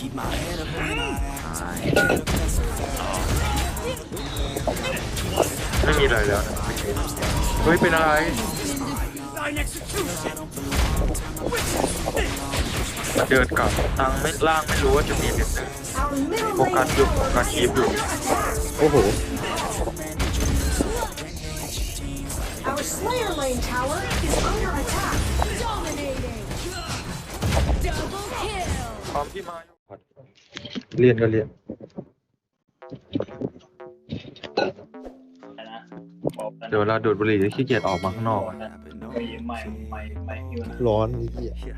ไม่มีอะไรแล้วนะเฮ้ยเป็นอะไรเดินกลับตังไม่ล่างไม่รู้ว่าจะมีเด็ด Our middle โฟกัส lane อยู่โฟกัสคีบอยู่โอ้โห Our Slayer lane tower is under attack. Dominating. Double kill. พร้อมที่มาอยู่ เรียนก็เรียนนะบอกกันเดี๋ยวเวลาดูดบุหรี่จะขี้เกียจออกมาข้างนอกอะ ไม่ไม่ไม่ไม่อยู่นะร้อนไอ้เหี้ย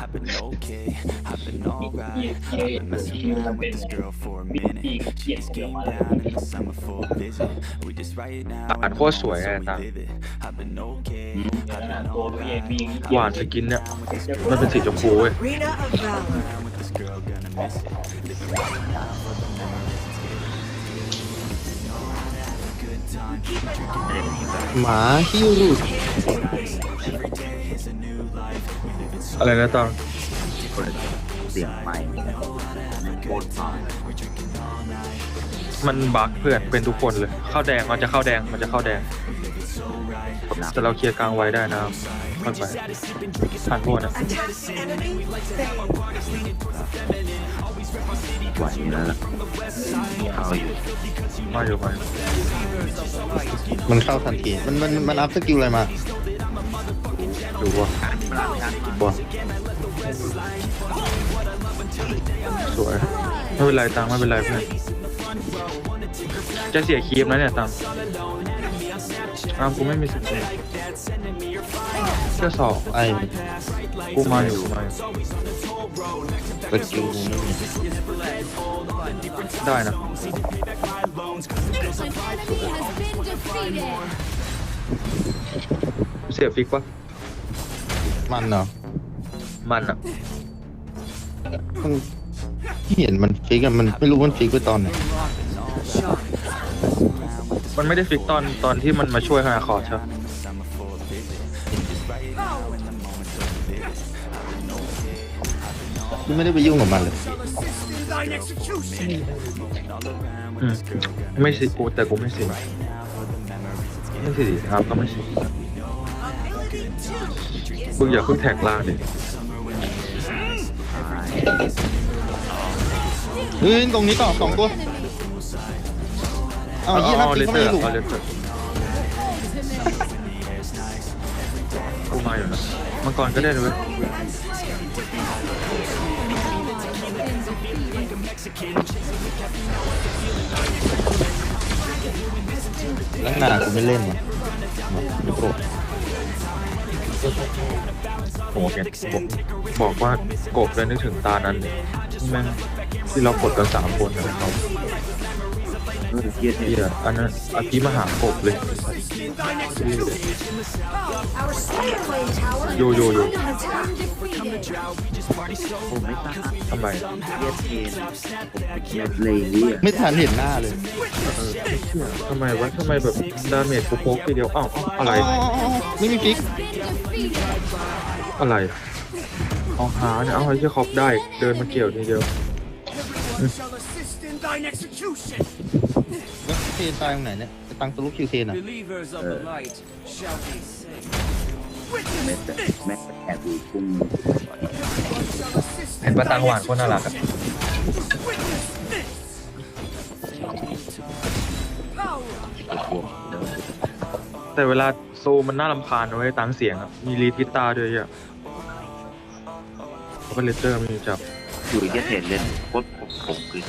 I've been okay, I've been alright. I've been messing around with this girl for a minute. เขียน Just came down in the summer for a visit. We just right now. อ่านโคตรสวย so อะ we ตัง live it. I've been okay, I've นะ been ตัวตัวเองมีหวานสกินเนี่ยมันเป็นสีชมพูเว้ย Arena of Valor. around with this girl, gonna miss it. Living right now for the หมาฮิ้วรูด every day is a new life. We live it so อะไรนะตังเสียงไม้โคตรฟังมันบั๊กเพื่อนเป็นทุกคนเลยเข้าแดงมันจะเข้าแดงมันจะเข้าแดง แต่เราเคลียร์กลางไว้ได้นะค่อยไปผ่านโทษนะ Attack the enemy. Fail. ไหวแล้วล่ะเข้าอยู่มาอยู่มาอยู่มันเข้าทันทีมันมันมันอัพสกิลอะไรมาดูว่าบัวสวยไม่เป็นไรตังไม่เป็นไรเพื่อนจะเสียคีฟนะเนี่ยตังอ้าวกูไม่มีสิทธิ์เลยเชื่อสองไอ้ กูมาอยู่กูมาอยู่สกิลกูไม่มีได้นะ An enemy has been defeated. เสียฟิกปะมันเนาะมันอะมันเห็นมันฟิกอะมันไม่รู้มันฟิกไปตอนไหนมันไม่ได้ฟิกตอนตอนที่มันมาช่วยฮาคอร์ดใช่ปะ ที่ไม่ได้ไปยุ่งกับมันเลย อืมไม่สิกูแต่กูไม่สิไม่สิครับก็ไม่สิมึงอย่าเพิ่งแท็กล่างดิเฮ้ยตรงนี้ต่อสองตัวเอาเอายี่ห้าเอาตีเลเข้าเตอมาร์ในหลุมเอาเลเตอร์กูมาอยู่นะมังกรก็ได้เลยเว้ย ลังหนากูไม่เล่นว่ะไม่โกรธโอ้โหแกบอกบอกว่าโกรธเลยนึกถึงตานั้นเลยแม่งที่เรากดกันสามคนนะครับ เออเกียร์เฮีเนี่ยยอันนั้นอภิมหากบเลย Our Slayer lane tower Yo, yo, is yo. under attack. Defeated. ผมไม่ตั้งทำไมเกียร์เทนผมเกียร์เลยเนี่ยไม่ทันเห็นหน้าเลยทำไมวะทำไมแบบดาเมจกูโพกทีเดียวอ้าวอ้าวอะไรอ๋ออ๋ออ๋อไม่มีฟิก Been defeated. อะไรเอาหาเนี่ยเอาไอ้เชี่ยครอบได้เดินมาเกี่ยวทีเดียว แล้วเทนตายตรงไหนเนี่ยจะตั้งตัวลูกคิวเทนอะ Believers of the light shall be saved. แม้แต่แม้แต่แอบดูพุ่งเห็นปะตังหวานคนน่ารักอะแต่เวลาโซมันน่ารำคาญนะเว้ยตังเสียงอะมีรีดพิตตาด้วยอะแล้วก็เลเตอร์มีจับ อยู่เกียร์เทนเล่นโคตรผมผมคือ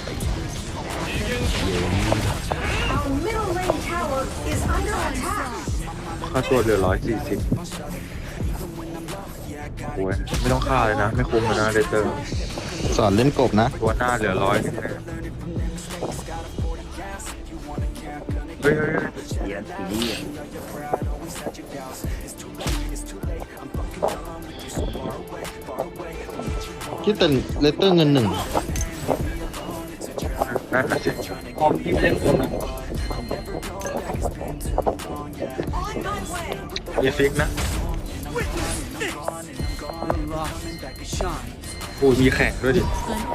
Our middle lane tower is under attack. ค่าตัวเหลือร้อยสี่สิบโอ้ยไม่ต้องค่าเลยนะ ไม่คุ้มเลยนะเลเตอร์ สอนเล่นกบนะ ตัวหน้าเหลือร้อยเฮ้ยเฮ้ยเฮ้ยเกียร์ทีนี่ คิดแต่เลตเตอร์เงินหนึ่งนั่นน่ะสิพร้อมที่เล่นคนนะอย่าฟิกนะกูมีแข่งด้วยดิ An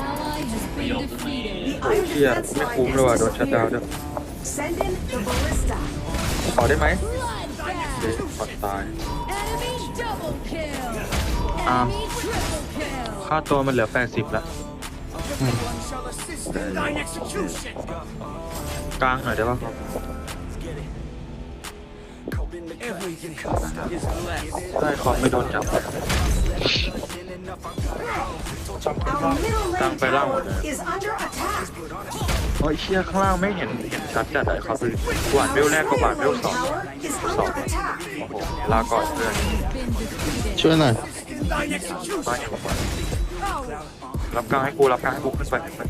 ally defeated. โอ้ยเชี่ยไม่คุ้มเลยว่ะโดนชัดดาวน์ด้วย Send in the ballista. ขอได้ไหม Bloodbath. เดี๋ยวขอตาย Enemy double kill. Um, Enemy triple kill. ค่าตัวมันเหลือ 80แล้วกลางหน่อยได้ป่ะครับ ได้ขอบไม่โดนจับ Our middle lane Tăng phải lao tower rồi nè. is under attack. โอ้ยเชี่ยข้างล่างไม่เห็นเห็นชัดจัดเลยครับคือหวานเวลแรกกับหวานเวล Lane สอง tower is สอง under attack. โอ้โหลาก่อนเพื่อน Been defeated. ช่วยหน่อยมาอยู่ก่อน รับกลางให้กูรับกลางให้กูขึ้นไปขึ้นไป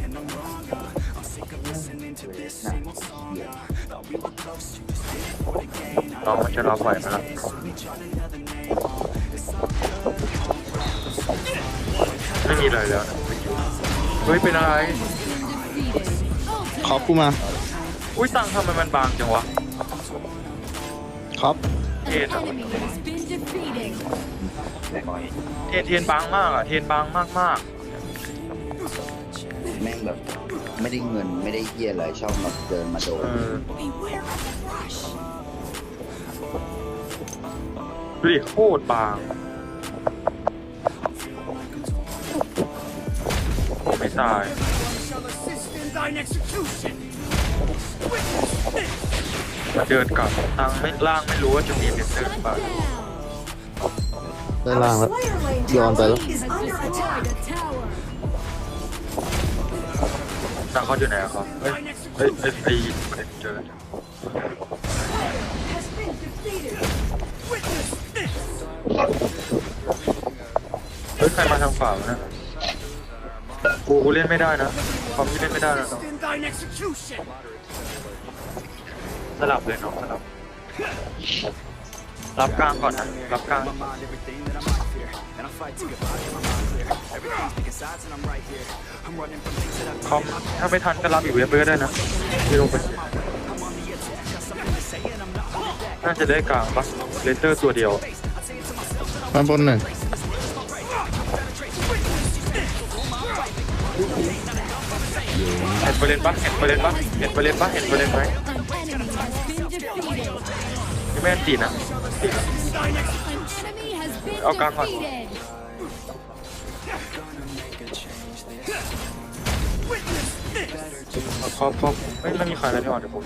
น้องมันจะรับไหวไหมล่ะไม่มีอะไรแล้วนะเฮ้ยเป็นอะไรคอปกูมา อุ้ยตังทำไมมันบางจังวะคอปเอะ Enemy has been defeated. เทนเทนบางมากอะเทนบางมากมากแม่งแบบไม่ได้เงินไม่ได้เหี้ยอะไรชอบแบบเดินมาโดๆนเออดูดิโคตรบางโอ้ไม่ตายมาเดินกลับตังค์ไม่ล่างไม่รู้ว่าจะมีเป็นเดินไปได้ Our ล่างแล้วย้อนไปแล้ว is Has under attack. destroyed a tower. ตังเขาอยู่ไหนอะครับเฮ้ยเฮ้ยเฮ้ยไอ้ประเด็นเจอเฮ้ยใครมาทางฝ่าวะนะกูกูเล่นไม่ได้นะความที่เล่นไม่ได้นะน้องสลับเลยน้องสลับ รับกลางก่อนนะ รับกลาง คอมถ้าไม่ทันก็รับอีกเว็บไปก็ได้นะที่ลงไปน่าจะได้กลางปะเลนเตอร์ตัวเดียวมาบนหนึ่งเห็นประเด็นปะเห็นประเด็นปะเห็นประเด็นปะเห็นประเด็นไหม An enemy has been defeated. นี่แม่นตีนะ ตีนะ An enemy has been Oh, come on. defeated. คอมคอมไม่ไม่มีใครแล้วนี่หว่าเดี๋ยวผม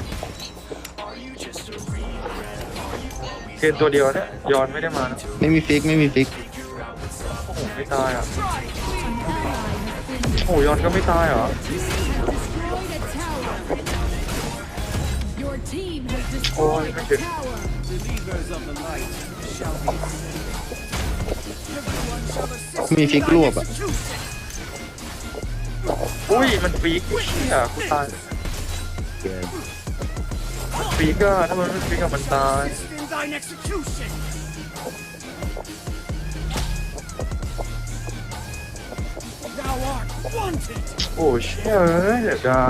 เทนตัวเดียวเนี่ยยอนไม่ได้มานะไม่มีฟิกไม่มีฟิกโอ้โหไม่ตายอะโอ้โหยอนก็ไม่ตายเหรอ Destroyed Your team has Oh, destroyed a thank you. tower. มีฟิกรวบอะ อุ้ยมันฟีกกูเชี่ยกูตายเกินฟีกอะถ้ามันไม่ฟีกอะมันตายโอ้เชี่ยเอ้ยเดี๋ยวได้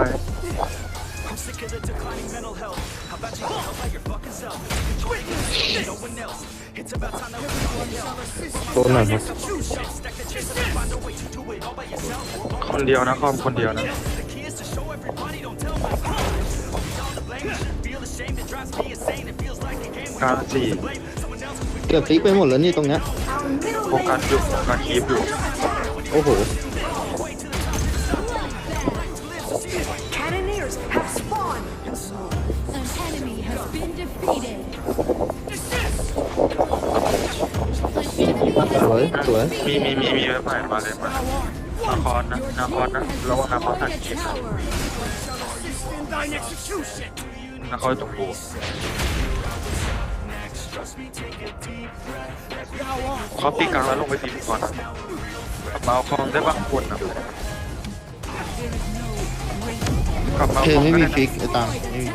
โดนหน่อยครับคนเดียวนะคอมคนเดียวนะกลางสี่เก็บฟิกไปหมดแล้วนี่ตรงเนี้ย Our middle โฟกัส lane อยู่โฟกัสคีฟอยู่ โอ้โห สวยสวยมีมีมีมีเว็บใหม่มาเลยมานาคอนนะนาคอนนะระวังนาคอนทัน Destroyed a คีฟ tower. นาคอนตรงกูเขาตีกลางแล้วลงไปตีก่อนนะกลับมาเอาคลองได้บ้างคนนะกลับมาเอาเทคลองไม่ก็มีได้ฟิกไอ้ตังไม่มี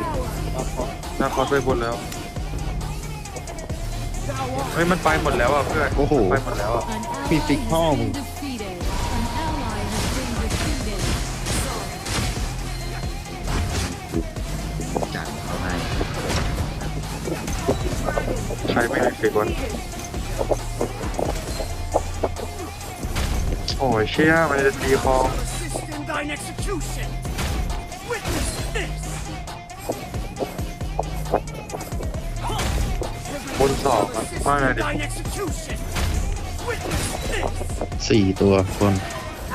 ฟิกนาคอนไปบนแล้ว เฮ้ยมันไปหมดแล้วอะเพื่อนโอ้โหไปหมดแล้วอะ An ally Mi fic has home. been defeated. An ally has been defeated. จัดเขาให้ใครไม่ได้ฟิกวะโอ้ยเชี่ยมันจะตีคลอง thine execution. นสองอะมาหน่อยดิ Thine execution. Witness this. สี่ตัวคน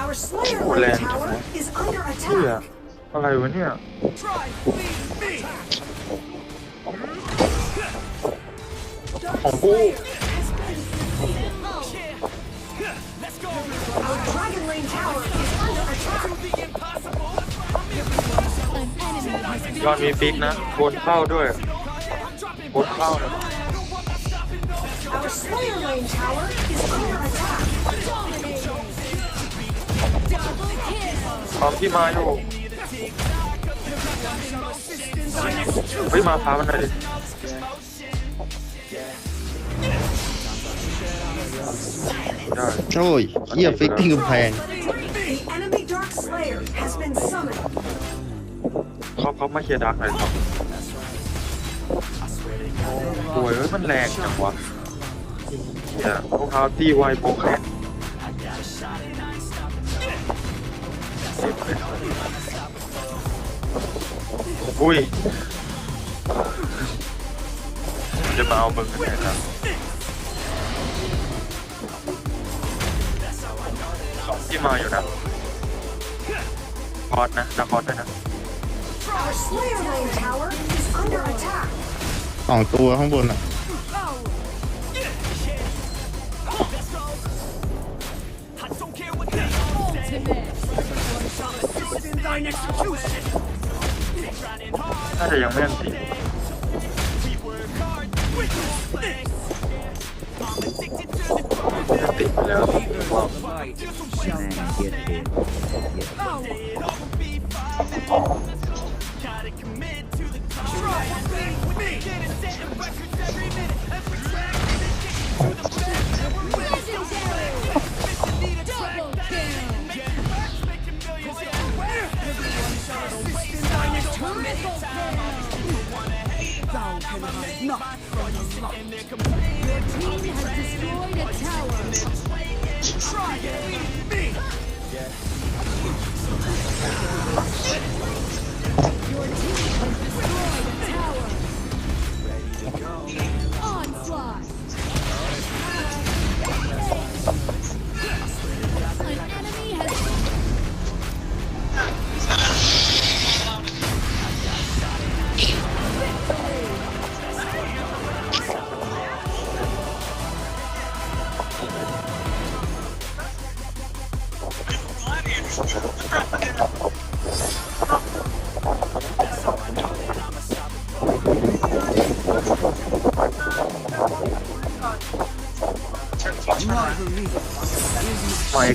Our Slayer Oh, Lane land. Tower is under เฮีย attack. อะไรวะเนี่ย Try lead me. ของกู Let's go. Our Dragon Lane Tower is under attack. The impossible. An enemy has been ยอดมีฟิกนะบนเข้าด้วยบนเข้านะ Our Slayer Lane Tower is under attack. dominated. Double kill. ความที่มาอยู่เฮ้ยมาพามันหน่อยดิ ได้โอ้ยเหี้ยฟิกที่กำแพง The enemy Dark Slayer has been summoned. เขาเขามาเคลียร์ดักหน่อยครับโอ้ยเอ้ยมันแรงจังวะ เนี่ยรองเท้าตีไวโปรแคทอุ้ยมันจะมาเอามึงกันเนี่ยนะที่มาอยู่นะคอร์สนะดักคอร์สด้วยนะ Our Slayer Lane Tower is under attack. สองตัวข้างบนอะ น่าจะยังไม่อันติ We work hard. Witness this. I'm addicted to the อันติไปแล้วแม่งเกียร์เท It all will be fine. Gotta commit to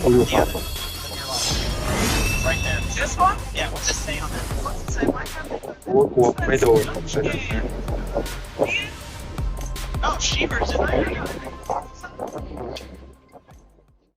ไม่กูอยู่ครับ This one? Yeah, what's it say on it? What's it say? Why can't it? กูกลัวไ